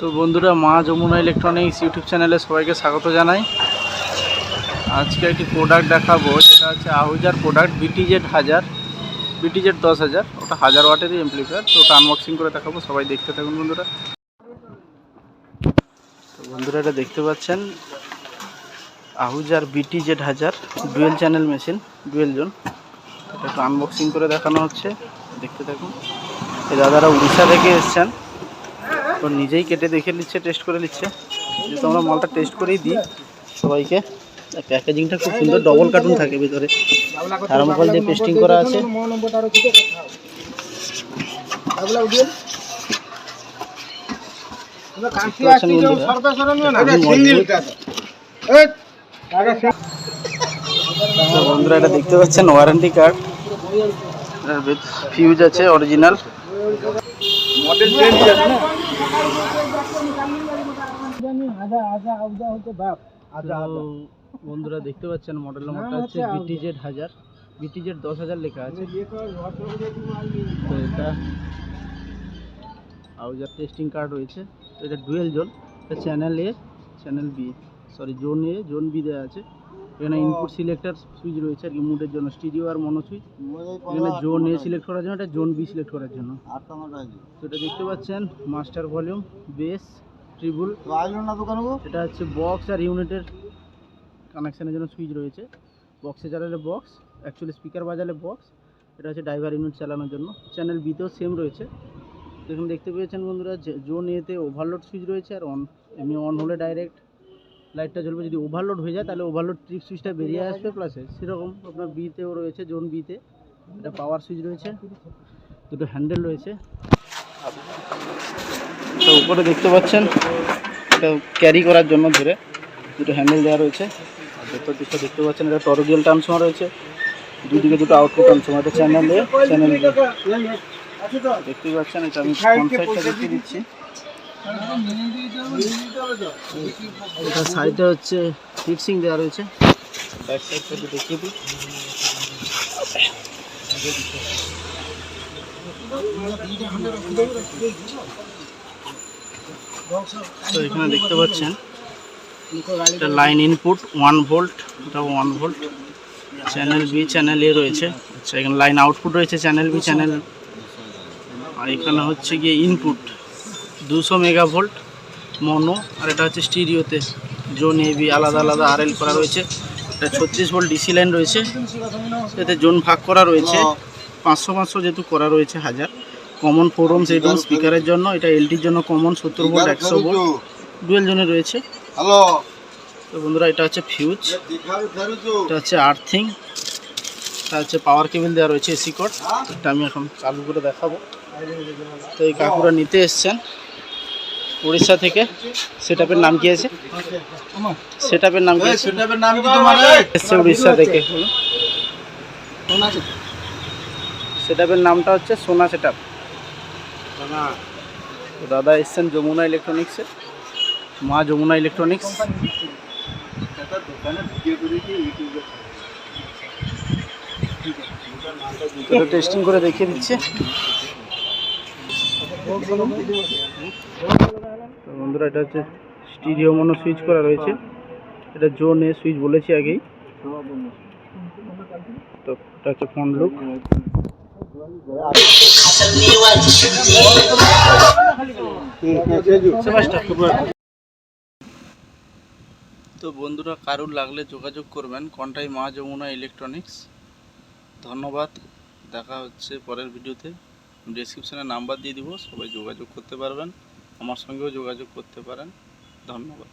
তো বন্ধুরা, মা যমুনা ইলেকট্রনিক্স ইউটিউব চ্যানেলে সবাইকে স্বাগত জানাই। আজকে একটি প্রোডাক্ট দেখাবো, যেটা হচ্ছে আহুজার প্রোডাক্ট বিটিজেড হাজার বিটিজেড দশ হাজার, ওটা হাজার ওয়াটেরই এমপ্লিফায়ার তো ওটা আনবক্সিং করে দেখাবো, সবাই দেখতে থাকুন বন্ধুরা। তো বন্ধুরা, এটা দেখতে পাচ্ছেন, আহুজার বিটিজেড হাজার dual channel machine dual zone এটা একটু আনবক্সিং করে দেখানো হচ্ছে, দেখতে থাকুন। এই দাদারা উড়িষ্যা থেকে এসছেন। তো নিজেই কেটে দেখে নিচ্ছে টেস্ট করে নিচ্ছে। যেহেতু আমরা মালটা টেস্ট করেই দিই সবাইকে। প্যাকেজিংটা খুব সুন্দর ডবল কার্টুন থাকে ভিতরে। থার্মোকল দিয়ে পেস্টিং করা আছে। বন্ধুরা। এটা দেখতে পাচ্ছেন ওয়ারেন্টি কার্ড ফিউজ আছে অরিজিনাল বন্ধুরা দেখতে পাচ্ছেন মডেল নাম্বারটা হচ্ছে বিটিজেড হাজার। বিটিজেড দশ হাজার লেখা আছে। তো এটা আউজার টেস্টিং কার্ড রয়েছে। তো এটা ডুয়েল জোন এটা channel A channel B sorry zone A zone B দেওয়া আছে। এখানে ইনপুট সিলেক্টর সুইচ রয়েছে আর কি মুডের জন্য। স্টিরিও আর মনো সুইচ এখানে জোন এ সিলেক্ট করার জন্য এটা জোন বি সিলেক্ট করার জন্য। তো এটা দেখতে পাচ্ছেন মাস্টার ভলিউম বেস ট্রিবল এটা হচ্ছে বক্স আর ইউনিটের কানেকশনের জন্য সুইচ রয়েছে। বক্সে চালালে বক্স অ্যাকচুয়ালি স্পিকার বাজালে বক্স এটা হচ্ছে ড্রাইভার ইউনিট চালানোর জন্য। চ্যানেল বিতেও সেম রয়েছে। দেখুন দেখতে পেয়েছেন বন্ধুরা যে জোন এতে ওভারলোড সুইচ রয়েছে আর অন এমনি অন হলে ডাইরেক্ট লাইটটা জ্বলবে, যদি ওভারলোড হয়ে যায়, তাহলে ওভারলোড ট্রিপ সুইচটা বেরিয়ে আসবে প্লাসে সেরকম আপনার বিতেও রয়েছে জোন বিতে এটা পাওয়ার সুইচ রয়েছে, দুটো হ্যান্ডেল রয়েছে। তো উপরে দেখতে পাচ্ছেন, এটা ক্যারি করার জন্য ধরে দুটো হ্যান্ডেল দেওয়া রয়েছে। আর ভেতর দিকটা দেখতে পাচ্ছেন, এটা টরোডিয়াল ট্রান্সফার রয়েছে। দুদিকে দুটো আউটপুট ট্রান্সফার এটা চ্যানেল চ্যানেল দেখতেই পাচ্ছেন, এটা আমি দেখিয়ে দিচ্ছি। এটা সাইডে হচ্ছে ফিক্সিং দেওয়া রয়েছে। ব্যাক সাইডটা দেখিয়ে দিই তো এখানে দেখতে পাচ্ছেন, এটা লাইন ইনপুট ওয়ান ভোল্ট এটা one volt channel B channel A রয়েছে। আচ্ছা এখানে লাইন আউটপুট রয়েছে চ্যানেল বি চ্যানেল আর এখানে হচ্ছে গিয়ে ইনপুট দুশো মেগা ভোল্ট মনো আর এটা হচ্ছে স্টিরিওতে। জোন এ বি আলাদা আলাদা আর এল করা রয়েছে। এটা ছত্রিশ ভোল্ট ডিসি লাইন রয়েছে। এতে জোন ভাগ করা রয়েছে। পাঁচশো পাঁচশো যেহেতু করা রয়েছে হাজার। কমন ফোরম সেটুম স্পিকারের জন্য। এটা এলটির জন্য কমন সত্তর ভোল্ট একশো ভোল্ট। ডুয়েল জোনে রয়েছে। হ্যালো তো বন্ধুরা এটা হচ্ছে ফিউজ এটা হচ্ছে আর্থিং এটা হচ্ছে পাওয়ার কেবিল দেওয়া রয়েছে এসি কোড এটা আমি এখন চালু করে দেখাবো। তো এই কাকুরা নিতে এসছেন। উড়িষ্যা থেকে। সেটআপের নাম কি আছে? সেটআপের নাম কি আছে? সেটাপের নাম কি এসছে উড়িষ্যা থেকে। সেটআপের নামটা হচ্ছে সোনা সেটআপ তো দাদা এসছেন যমুনা ইলেকট্রনিক্সে মা যমুনা ইলেকট্রনিক্স টেস্টিং করে দেখিয়ে দিচ্ছে। তো বন্ধুরা, এটা হচ্ছে স্টিরিও মনো সুইচ করা রয়েছে। এটা জোন সুইচ বলেছি আগেই। তো এটা হচ্ছে ফোন লুক তো বন্ধুরা, কারুর লাগলে যোগাযোগ করবেন। কন্টাই মা যমুনা ইলেকট্রনিক্স ধন্যবাদ। দেখা হচ্ছে পরের ভিডিওতে। ডিসক্রিপশানে নাম্বার দিয়ে দিব, সবাই যোগাযোগ করতে পারবেন। আমার সঙ্গেও যোগাযোগ করতে পারেন। ধন্যবাদ।